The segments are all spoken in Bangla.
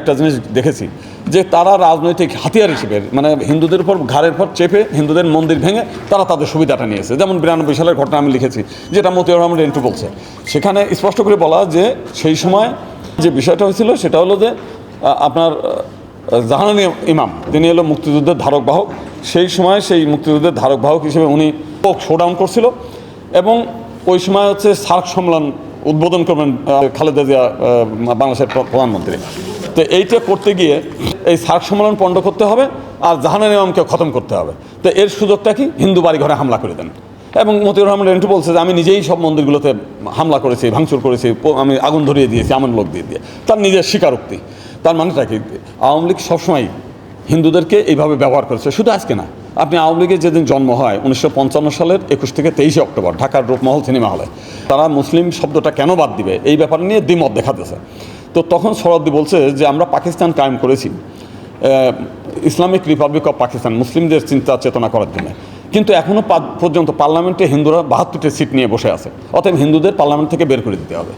একটা জিনিস দেখেছি যে তারা রাজনৈতিক হাতিয়ার হিসেবে মানে হিন্দুদের উপর ঘাড়ের পর চেপে হিন্দুদের মন্দির ভেঙে তারা তাদের সুবিধাটা নিয়েছে। যেমন বিরানব্বই সালের ঘটনা আমি লিখেছি, যেটা মতিউর রহমান রেন্টু বলছে। সেখানে স্পষ্ট করে বলা যে সেই সময় যে বিষয়টা হয়েছিল সেটা হলো যে আপনার জাহানানি ইমাম, তিনি হলো মুক্তিযুদ্ধের ধারক বাহক। সেই সময় সেই মুক্তিযুদ্ধের ধারক বাহক হিসেবে উনি শোডাউন করছিল এবং ওই সময় হচ্ছে সার্ক সম্মেলন উদ্বোধন করবেন খালেদা জিয়া বাংলাদেশের প্রধানমন্ত্রী। তো এইটা করতে গিয়ে এই সার্ক সম্মেলন পণ্ড করতে হবে আর জাহানের ইমামকে খতম করতে হবে। তো এর সুযোগটা কি? হিন্দু বাড়ি ঘরে হামলা করে দেন। এবং মতিউর রহমান রেন্টু বলছে যে, আমি নিজেই সব মন্দিরগুলোতে হামলা করেছি, ভাঙচুর করেছি আমি আগুন ধরিয়ে দিয়েছি আমার লোক দিয়ে দিয়ে। তার নিজের স্বীকারোক্তি। তার মানেটা কি? আওয়ামী লীগ সবসময় হিন্দুদেরকে এইভাবে ব্যবহার করেছে। শুধু আজকে না, আপনি আওয়ামী লীগের যেদিন জন্ম হয়, উনিশশো পঞ্চান্ন সালের একুশ থেকে তেইশে অক্টোবর, ঢাকার রূপমহল সিনেমা হলে, তারা মুসলিম শব্দটা কেন বাদ দিবে? এই ব্যাপার নিয়ে দ্বিমত দেখাতেছে। তো তখন সরাদ্দি বলছে যে, আমরা পাকিস্তান কায়েম করেছি ইসলামিক রিপাবলিক অফ পাকিস্তান, মুসলিমদের চিন্তা চেতনা করার জন্য। কিন্তু এখনও পর্যন্ত পার্লামেন্টে হিন্দুরা বাহাত্তরটি সিট নিয়ে বসে আছে। অতএব হিন্দুদের পার্লামেন্ট থেকে বের করে দিতে হবে।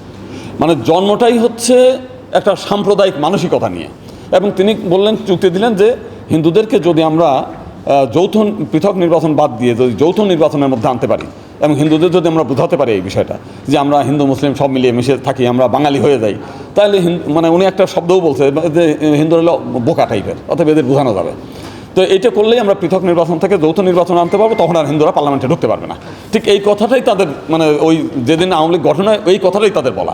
মানে জন্মটাই হচ্ছে একটা সাম্প্রদায়িক মানসিকতা নিয়ে। এবং তিনি বললেন, চুক্তি দিলেন যে, হিন্দুদেরকে যদি আমরা যৌথ পৃথক নির্বাচন বাদ দিয়ে যদি যৌথ নির্বাচনের মধ্যে আনতে পারি এবং হিন্দুদের যদি আমরা বোঝাতে পারি এই বিষয়টা, যে আমরা হিন্দু, মুসলিম সব মিলিয়ে মিশে থাকি, আমরা বাঙালি হয়ে যাই, তাহলে মানে উনি একটা শব্দও বলছে যে হিন্দু হলো বোকা টাইপের অর্থাৎ এদের বোঝানো যাবে। তো এটা করলেই আমরা পৃথক নির্বাচন থেকে যৌথ নির্বাচন আনতে পারব, তখন আর হিন্দুরা পার্লামেন্টে ঢুকতে পারবে না। ঠিক এই কথাটাই তাদের মানে ওই যেদিন আওয়ামী লীগ গঠন হয়, ওই কথাটাই তাদের বলা।